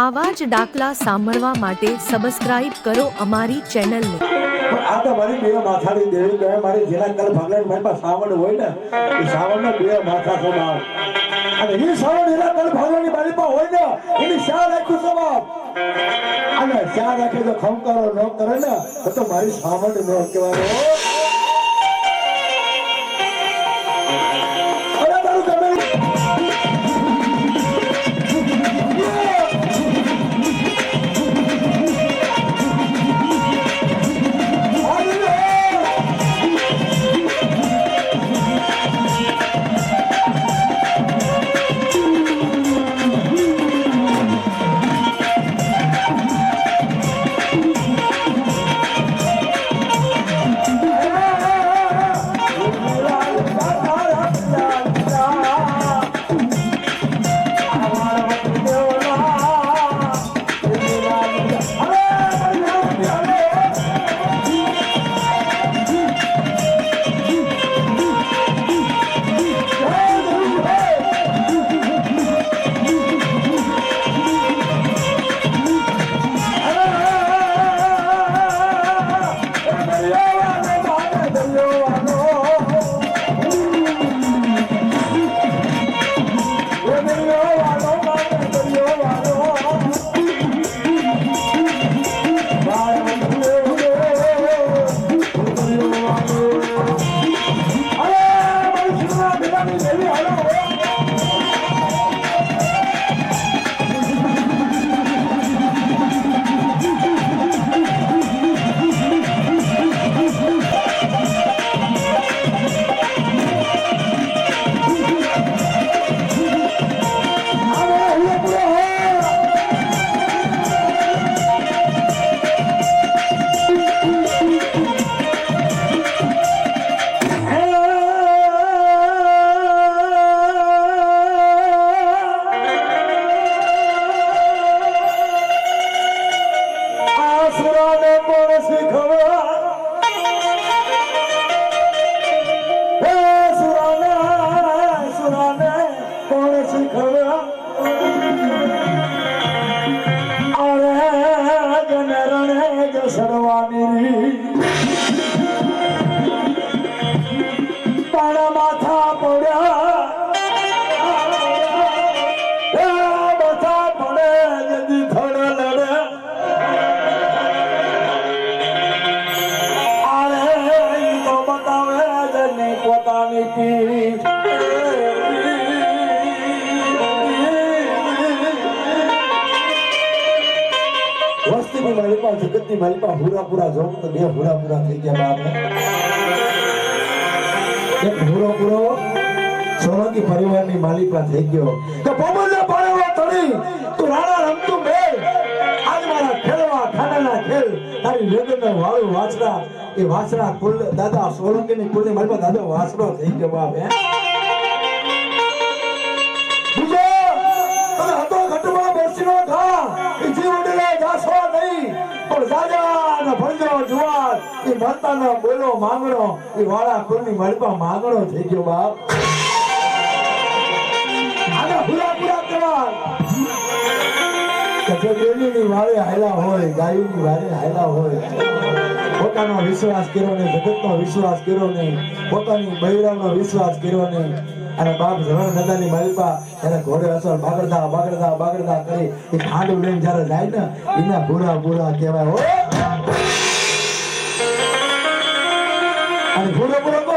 આવા જ દાખલા સાંભળવા માટે સબસ્ક્રાઇબ કરો અમારી ચેનલને આ તો મારી બે માથાની દેવી કહે, મારી જેના કલ ભગવાન મારી પાસે સાવણ હોય ને, એ સાવણના બે માથા સ્વભાવ અને એ સાવણ એના કલ ભાગલાની મારી પાસે હોય ને, એની શા રાખું સ્વભાવ અને શા રાખે તો ખમકારો ન કરે ને, તો મારી સાવણ ન કહેવાય. સરવાની પણ માથા પડ્યા. માથા પડે જદી થડ લડે. ઈ તો બતાવે જ પોતાની પીઠ જગતની માલિકા હુરા પૂરા જોઉં તો બે હુરા પૂરા થઈ ગયા બાપ. એક હુરો પૂરો સોલંકી પરિવારની માલિકા થઈ ગયો. કે પવનના પાળવા તળી તું રાણા રમતું બે. આજ મારા ખેલવા ખાનાના ખેલ, તારી વેદનના વાળું વાસરા એ વાસરા કુલ, દાદા સોલંકીની કુલની માલિકા દાદા વાસરો થઈ ગયો બાપ, હે. બીજો, તમે હતો ઘટમાં બેસીનો માતાનો બોલો માંગણો એ વાળા કુલની માલિકા માંગણો થઈ ગયો બાપ. આને પૂરા પૂરા કરવા કે જે દેવીની વાળે હાયલા હોય, ગાયુની વાળે હાયલા હોય, પોતાનો વિશ્વાસ કર્યો ને જગતનો વિશ્વાસ કર્યો ને પોતાની બૈરાનો વિશ્વાસ કર્યો ને અને બાપ ઝરણ નદાની માલિકા એને ઘોડે અસર બાગડતા બાગડતા બાગડતા કરી, એ ખાંડ લઈને જ્યારે જાય ને, એના ભૂરા ભૂરા કહેવાય. હો! আমি ঘুরে বেড়াবো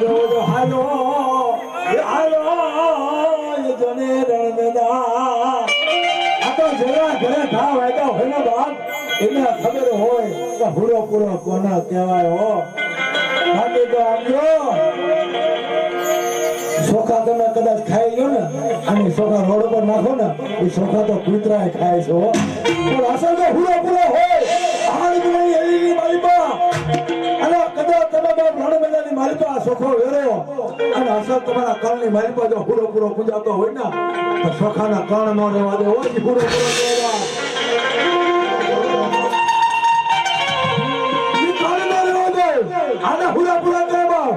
હાલો તો હાલો હાલો જને રણમેદા આ તો જરા ઘરે ઘા વાગ્યા હોય ને બાપ એને ખબર હોય કે હુરો પૂરો સોખા તો કૂતરા ખાય છે પણ અસલ તો હુરો પૂરો હોય. હાલ નહીં કદાચ તમે બાપ. આ સોખો વેરો. અને અસલ તમારા કર્ણની માલિકા જો હુરો પૂરો પૂજાતો હોય ને, તો સોખાના કર્ણ નો રહેવા દે. હોય પૂરો પૂરો કર્ણ નો આને હુરા પુરા કહેવા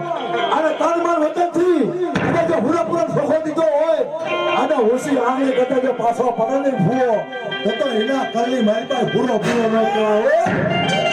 અને તન મન વચનથી, અને જો હુરા પુરા સોખો દીધો હોય અને હોશી આંગળી કરતા જો પાછો પડે ને ભૂવો, તો તો એના મારી માલિકા હુરો પૂરો ન કહેવાય